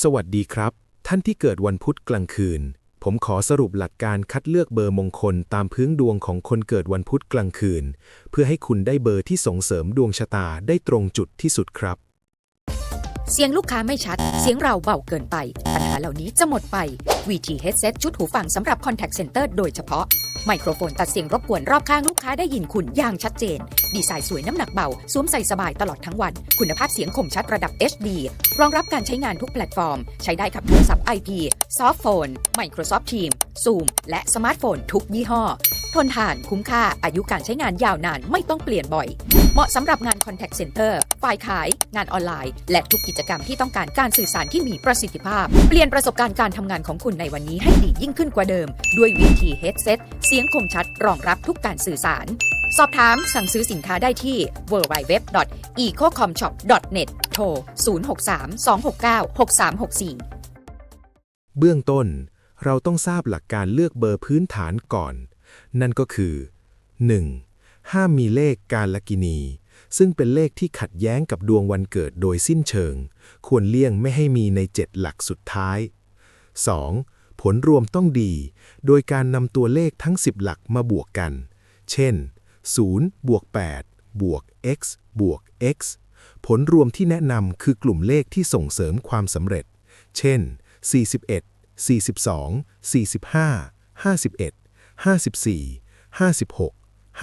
สวัสดีครับ ท่านที่เกิดวันพุธกลางคืน ผมขอสรุปหลักการคัดเลือกเบอร์มงคลตามพื้นดวงของคนเกิดวันพุธกลางคืน เพื่อให้คุณได้เบอร์ที่ส่งเสริมดวงชะตาได้ตรงจุดที่สุดครับ เสียงลูกค้าไม่ชัด เสียงเราเบาเกินไป ปัญหาเหล่านี้จะหมดไป VT Headset ชุดหูฟังสำหรับ Contact Center โดยเฉพาะ ไมโครโฟนตัดเสียงรบกวนรอบข้างลูกค้าได้ยินคุณอย่างชัดเจน ดีไซน์สวยน้ำหนักเบา สวมใส่สบายตลอดทั้งวัน คุณภาพเสียงคมชัดระดับ HD รองรับการใช้งานทุกแพลตฟอร์ม ใช้ได้กับโทรศัพท์ IP ซอฟต์โฟน Microsoft Teams Zoom และสมาร์ทโฟนทุกยี่ห้อ ทนทานคุ้มค่าอายุการใช้งานยาวนานไม่ต้องเปลี่ยนบ่อย เหมาะสำหรับงาน Contact Center ฝ่ายขาย งานออนไลน์ และทุกกิจกรรมที่ต้องการการสื่อสารที่มีประสิทธิภาพ เปลี่ยนประสบการณ์การทำงานของคุณในวันนี้ให้ดียิ่งขึ้นกว่าเดิม ด้วย VT Headset เสียงคมชัดรองรับทุกการสื่อสาร สอบถามสั่งซื้อสินค้าได้ที่ www.ecocomshop.net โทร 063-269-6364 เบื้องต้น เราต้องทราบหลักการเลือกเบอร์พื้นฐานก่อน นั่นก็คือ 1. ห้ามมีเลขการละกินี ซึ่งเป็นเลขที่ขัดแย้งกับดวงวันเกิดโดยสิ้นเชิง ควรเลี่ยงไม่ให้มีใน 7 หลักสุดท้าย 2. ผลรวมต้องดี โดยการนำตัวเลขทั้ง 10 หลักมาบวกกัน เช่น0บวก8บวก x บวก x ผลรวมที่แนะนำคือกลุ่มเลขที่ส่งเสริมความสำเร็จ เช่น 41 42 45 51 54 56 59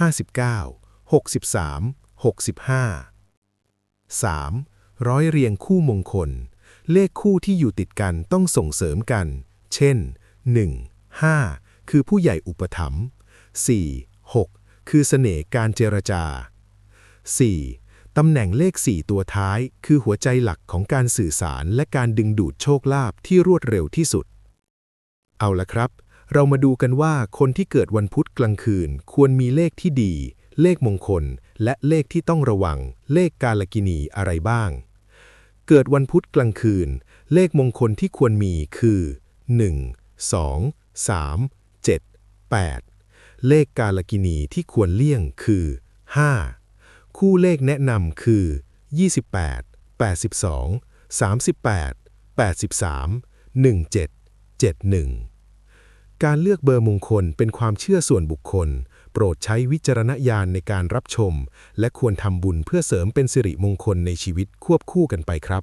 63 65 3. ร้อยเรียงคู่มงคล เลขคู่ที่อยู่ติดกันต้องส่งเสริมกัน เช่น 1. 5 คือผู้ใหญ่อุปถัมภ์ 4. 6 คือเสน่ห์การเจรจา 4. ตำแหน่งเลข 4 ตัวท้าย คือหัวใจหลักของการสื่อสารและการดึงดูดโชคลาภที่รวดเร็วที่สุด เอาละครับ เรามาดูกันว่าคนที่เกิดวันพุธกลางคืน ควรมีเลขที่ดี เลขมงคล และเลขที่ต้องระวัง เลขกาลกินีอะไรบ้าง เกิดวันพุธกลางคืน เลขมงคลที่ควรมีคือ 1 2 3 7 8 เลขกาลกินีที่ควรเลี่ยงคือ 5 คู่เลขแนะนำคือ 28 82 38 83 17 71 การเลือกเบอร์มงคลเป็นความเชื่อส่วนบุคคล โปรดใช้วิจารณญาณในการรับชม และควรทำบุญเพื่อเสริมเป็นสิริมงคลในชีวิตควบคู่กันไปครับ